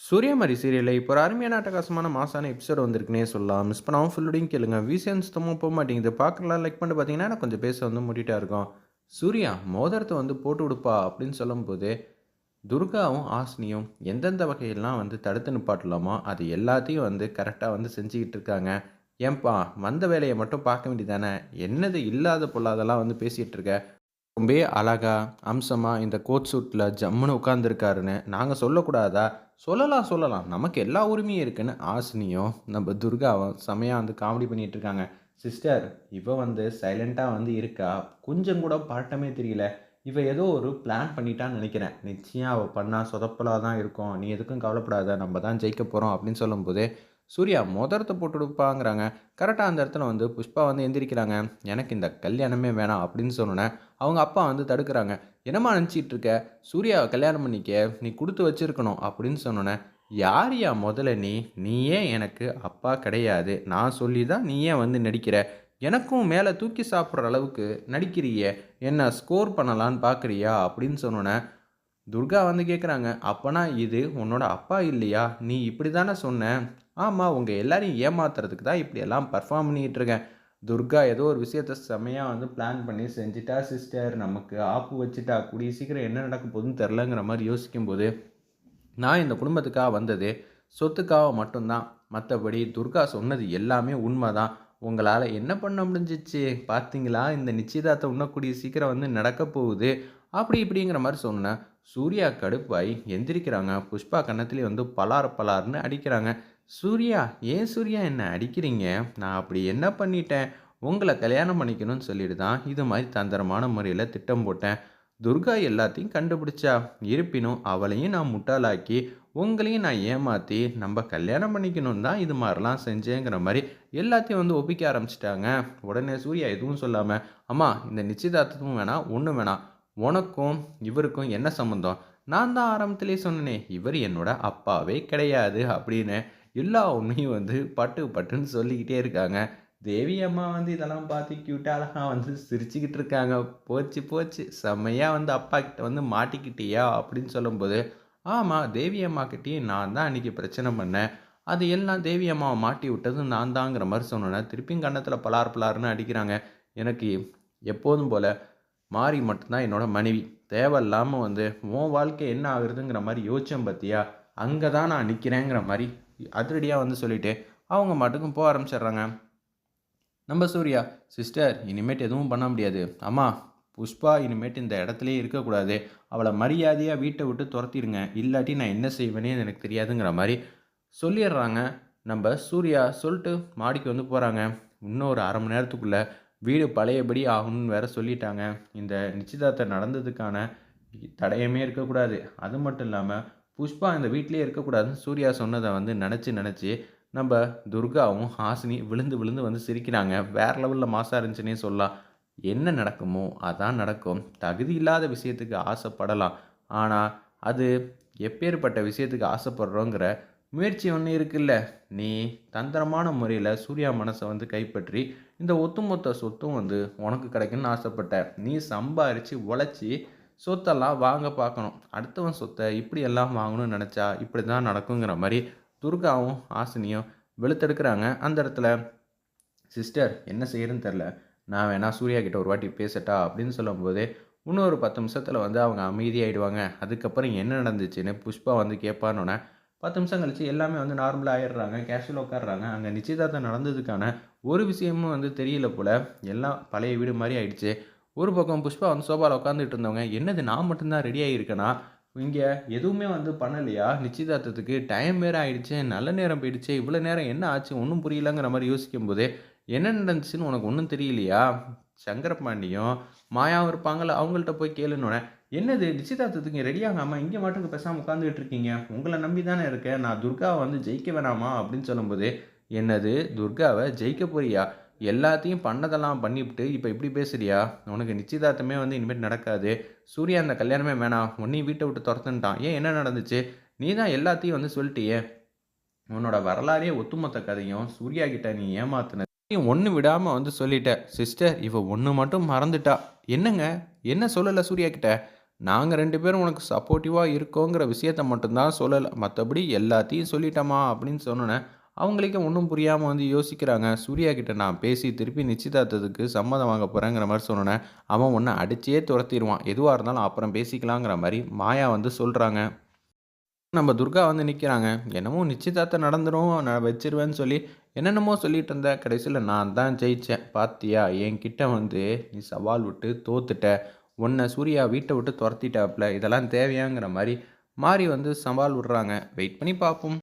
சூரியமாரி சீரியலில் இப்போ ஒரு அருமையான அட்டகாசமான மாசான எபிசோட் வந்திருக்குனே சொல்லலாம். மிஸ் பண்ணாமல் ஃபுல்லோடையும் கேளுங்க. விசிஎன் சுத்தமாக போக மாட்டேங்குது. பார்க்கலாம் லைக் பண்ணிட்டு பார்த்தீங்கன்னா எனக்கு கொஞ்சம் பேச வந்து மூட்டிகிட்டா இருக்கும். சூர்யா மோதிரத்தை வந்து போட்டு விடுப்பா அப்படின்னு சொல்லும்போது துர்காவும் ஆசினியும் எந்தெந்த வகையெல்லாம் வந்து தடுத்து நிப்பாட்டலாமோ அது எல்லாத்தையும் வந்து கரெக்டாக வந்து செஞ்சுக்கிட்டு இருக்காங்க. ஏன்பா வந்த வேலையை மட்டும் பார்க்க வேண்டியதானே என்னது இல்லாத பொல்லாதெல்லாம் வந்து பேசிகிட்டு இருக்க? ரொம்ப அழகா அம்சமாக இந்த கோட் சூட்டில் ஜம்முன்னு உட்காந்துருக்காருன்னு நாங்கள் சொல்லக்கூடாதா? சொல்லலாம் சொல்லலாம். நமக்கு எல்லா உரிமையும் இருக்குன்னு ஆசினியும் நம்ம துர்காவும் செமையாக வந்து காமெடி பண்ணிகிட்டு இருக்காங்க. சிஸ்டர் இவ வந்து சைலண்ட்டாக வந்து இருக்கா? கொஞ்சம் கூட பாட்டமே தெரியல. இவ ஏதோ ஒரு பிளான் பண்ணிட்டான்னு நினைக்கிறேன். நிச்சயம் அவள் பண்ணால் சொதப்பலாக தான் இருக்கும். நீ எதுக்கும் கவலைப்படாத. நம்ம தான் ஜெயிக்க போகிறோம் அப்படின்னு சொல்லும்போது சூர்யா மோதிரத்தை போட்டு கொடுப்பாங்கிறாங்க கரெக்டாக அந்த இடத்துல வந்து புஷ்பா வந்து எந்திரிக்கிறாங்க. எனக்கு இந்த கல்யாணமே வேணாம் அப்படின்னு சொன்னோன்னே அவங்க அப்பா வந்து தடுக்கிறாங்க. என்னம்மா நினச்சிட்டு இருக்க சூர்யாவை கல்யாணம் பண்ணிக்க நீ கொடுத்து வச்சிருக்கணும் அப்படின்னு சொன்னோன்னே யாரியா முதல்ல நீ? நீயே எனக்கு அப்பா கிடையாது. நான் சொல்லி தான் நீயே வந்து நடிக்கிற. எனக்கும் மேலே தூக்கி சாப்பிட்ற அளவுக்கு நடிக்கிறியே. என்ன ஸ்கோர் பண்ணலான்னு பார்க்குறியா அப்படின்னு சொன்னோன்னே துர்கா வந்து கேட்குறாங்க அப்போனா இது உன்னோட அப்பா இல்லையா? நீ இப்படி தானே சொன்ன. ஆமாம் உங்கள் எல்லாரையும் ஏமாத்துறதுக்கு தான் இப்படியெல்லாம் பர்ஃபார்ம் பண்ணிகிட்டு இருக்கேன் துர்கா ஏதோ ஒரு விஷயத்த செம்மையாக வந்து பிளான் பண்ணி செஞ்சுட்டா சிஸ்டர் நமக்கு ஆப்பு வச்சுட்டா கூடிய சீக்கிரம் என்ன நடக்க போகுதுன்னு தெரிலங்கிற மாதிரி யோசிக்கும்போது நான் இந்த குடும்பத்துக்காக வந்தது சொத்துக்காக மட்டும்தான். மற்றபடி துர்கா சொன்னது எல்லாமே உண்மை தான் உங்களால் என்ன பண்ண முடிஞ்சிச்சு? பார்த்தீங்களா இந்த நிச்சயதார்த்தம் உண்ணக்கூடிய சீக்கிரம் வந்து நடக்க போகுது. அப்படி இப்படிங்கிற மாதிரி சொன்னேன். சூர்யா கடுப்பாய் எந்திரிக்கிறாங்க. புஷ்பா கன்னத்துலேயே வந்து பலார் பலார்னு அடிக்கிறாங்க. சூர்யா ஏன் சூர்யா என்னை அடிக்கிறீங்க? நான் அப்படி என்ன பண்ணிட்டேன்? உங்களை கல்யாணம் பண்ணிக்கணும்னு சொல்லிட்டு தான் இது மாதிரி தந்திரமான முறையில் திட்டம் போட்டேன். துர்கா எல்லாத்தையும் கண்டுபிடிச்சா. இருப்பினும் அவளையும் நான் முட்டாளாக்கி உங்களையும் நான் ஏமாற்றி நம்ம கல்யாணம் பண்ணிக்கணும் தான் இது மாதிரிலாம் செஞ்சேங்கிற மாதிரி எல்லாத்தையும் வந்து ஒப்பிக்க ஆரம்பிச்சிட்டாங்க. உடனே சூர்யா எதுவும் சொல்லாமல் அம்மா இந்த நிச்சயதார்த்தமும் வேணாம் ஒன்றும் வேணாம். உனக்கும் இவருக்கும் என்ன சம்மந்தம் நான் தான் ஆரம்பத்திலே சொன்னேனே இவர் என்னோட அப்பாவே கிடையாது அப்படின்னு. எல்லா உண்மையும் வந்து பட்டு பட்டுன்னு சொல்லிக்கிட்டே இருக்காங்க. தேவி அம்மா வந்து இதெல்லாம் பார்த்து க்யூட்டாக அழகாக வந்து சிரிச்சுக்கிட்டு இருக்காங்க. போச்சு போச்சு. செம்மையாக வந்து அப்பா கிட்ட வந்து மாட்டிக்கிட்டியா அப்படின்னு சொல்லும்போது ஆமாம் தேவி அம்மா கிட்டேயும் நான் தான் அன்றைக்கி பிரச்சனை பண்ணேன். அது எல்லாம் தேவி அம்மாவை மாட்டி விட்டது நான் தாங்கிற மாதிரி சொன்னேன் திருப்பியும் கன்னத்தில் பலார் பலார்னு அடிக்கிறாங்க. எனக்கு எப்போதும் போல் மாறி மட்டும்தான் என்னோடய மனைவி. தேவையில்லாமல் வந்து உன் வாழ்க்கை என்ன ஆகுறதுங்கிற மாதிரி யோசிச்சேன் பார்த்தியா அங்கே தான் நான் நிற்கிறேங்கிற மாதிரி அதிரடியாக வந்து சொல்லிவிட்டு அவங்க மட்டுக்கும் போக ஆரம்பிச்சிடுறாங்க. நம்ம சூர்யா சிஸ்டர் இனிமேட்டு எதுவும் பண்ண முடியாது. அம்மா புஷ்பா இனிமேட்டு இந்த இடத்துலையே இருக்கக்கூடாது. அவளை மரியாதையாக வீட்டை விட்டு துரத்திடுங்க. இல்லாட்டி நான் என்ன செய்வேனே எனக்கு தெரியாதுங்கிற மாதிரி சொல்லிடுறாங்க. நம்ம சூர்யா சொல்லிட்டு மாடிக்கு வந்து போகிறாங்க இன்னும் ஒரு அரை மணி நேரத்துக்குள்ளே வீடு பழையபடி ஆகணும்னு வேற சொல்லிட்டாங்க. இந்த நிச்சயதார்த்தம் நடந்ததுக்கான தடயமே இருக்கக்கூடாது. அது மட்டும் இல்லாமல் புஷ்பா இந்த வீட்லேயே இருக்கக்கூடாதுன்னு சூர்யா சொன்னதை வந்து நினச்சி நினச்சி நம்ம துர்காவும் ஹாசினி விழுந்து விழுந்து வந்து சிரிக்கிறாங்க. வேறு லெவலில் மாசாக இருந்துச்சுன்னே சொல்லலாம். என்ன நடக்குமோ அதான் நடக்கும். தகுதி இல்லாத விஷயத்துக்கு ஆசைப்படலாம். ஆனால் அது எப்பேற்பட்ட விஷயத்துக்கு ஆசைப்படுறோங்கிற முயற்சி ஒன்று இருக்குல்ல. நீ தந்திரமான முறையில் சூர்யா மனசை வந்து கைப்பற்றி இந்த ஒத்துமொத்த சொத்தும் வந்து உனக்கு கிடைக்குன்னு ஆசைப்பட்ட. நீ சம்பாரித்து உழைச்சி சொத்தெல்லாம் வாங்க பார்க்கணும். அடுத்தவன் சொத்தை இப்படி எல்லாம் வாங்கணும்னு நினச்சா இப்படி தான் நடக்குங்கிற மாதிரி துர்காவும் ஆசினியும் வெளுத்தெடுக்கிறாங்க. அந்த இடத்துல சிஸ்டர் என்ன செய்யறதுன்னு தெரில நான் வேணா சூர்யா கிட்ட ஒரு வாட்டி பேசட்டா? அப்படின்னு சொல்லும்போது இன்னொரு பத்து நிமிஷத்தில் வந்து அவங்க அமைதியாகிடுவாங்க அதுக்கப்புறம் என்ன நடந்துச்சுன்னு புஷ்பா வந்து கேட்பானோன்னே பத்து நிமிஷம் கழிச்சு எல்லாமே வந்து நார்மலாக ஆயிடுறாங்க. கேஷுவல் உட்காடுறாங்க அங்கே நிச்சயதார்த்தம் நடந்ததுக்கான ஒரு விஷயமும் வந்து தெரியல போல். எல்லாம் பழைய வீடு மாதிரி ஆயிடுச்சு. ஒரு பக்கம் புஷ்பா வந்து சோபாவில் உட்காந்துட்டு இருந்தவங்க என்னது நான் மட்டும்தான் ரெடி ஆகியிருக்கேனா இங்கே எதுவுமே வந்து பண்ணலையா? நிச்சயதார்த்தத்துக்கு டைம் வேறு ஆயிடுச்சு நல்ல நேரம் போயிடுச்சு இவ்வளோ நேரம் என்ன ஆச்சு? ஒன்றும் புரியலங்கிற மாதிரி யோசிக்கும் போது என்ன நடந்துச்சுன்னு உனக்கு ஒன்றும் தெரியலையா? சங்கரபாண்டியும் மாயாவும் இருப்பாங்கள்ல அவங்கள்ட்ட போய் கேளுன்னு என்னது நிச்சயதார்த்தத்துக்கு ரெடி ஆகாமல் இங்கே மட்டும் பேசாமல் உட்காந்துட்டு இருக்கீங்க உங்களை நம்பி தானே இருக்கேன் நான் துர்காவை வந்து ஜெயிக்க வேணாமா? அப்படின்னு சொல்லும்போது என்னது துர்காவை ஜெயிக்க போறியா? எல்லாத்தையும் பண்ணதெல்லாம் பண்ணிவிட்டு இப்போ இப்படி பேசுறியா? உனக்கு நிச்சயதார்த்தமே வந்து இனிமேல் நடக்காது. சூர்யா அந்த கல்யாணமே வேணாம். உன்னையும் வீட்டை விட்டு துரத்துன்ட்டான். ஏன் என்ன நடந்துச்சு? நீ தான் எல்லாத்தையும் வந்து சொல்லிட்டியே. உன்னோட வரலாறே ஒத்துமொத்த கதையும் சூர்யா கிட்ட நீ ஏமாத்தின ஒன்று விடாமல் வந்து சொல்லிட்ட. சிஸ்டர் இவ ஒன்று மட்டும் மறந்துட்டா. என்னங்க? என்ன சொல்லலை சூர்யா கிட்ட? நாங்கள் ரெண்டு பேரும் உனக்கு சப்போர்ட்டிவாக இருக்கோங்கிற விஷயத்த மட்டும்தான் சொல்லலை. மற்றபடி எல்லாத்தையும் சொல்லிட்டோமா அப்படின்னு சொன்னோன்னே அவங்களுக்கே ஒன்றும் புரியாமல் வந்து யோசிக்கிறாங்க. சூர்யா கிட்ட நான் பேசி திருப்பி நிச்சயதார்த்தத்துக்கு சம்மதம் வாங்க போகிறேங்கிற மாதிரி சொன்னோன்னே அவன் ஒன்று அடிச்சே துரத்திடுவான் எதுவாக இருந்தாலும் அப்புறம் பேசிக்கலாங்கிற மாதிரி மாயா வந்து சொல்கிறாங்க நம்ம துர்கா வந்து நிற்கிறாங்க என்னமோ நிச்சயதார்த்தம் நடந்துடும் நான் வச்சிருவேன்னு சொல்லி என்னென்னமோ சொல்லிட்டு இருந்த. கடைசியில் நான் தான் ஜெயித்தேன் பாத்தியா என்கிட்ட வந்து நீ சவால் விட்டு தோத்துட்ட. உன்னை சூர்யா வீட்டை விட்டு துரத்திட்டாப்புல இதெல்லாம் தேவையாங்கிற மாதிரி மாறி வந்து சவால் விடுறாங்க. வெயிட் பண்ணி பார்ப்போம்.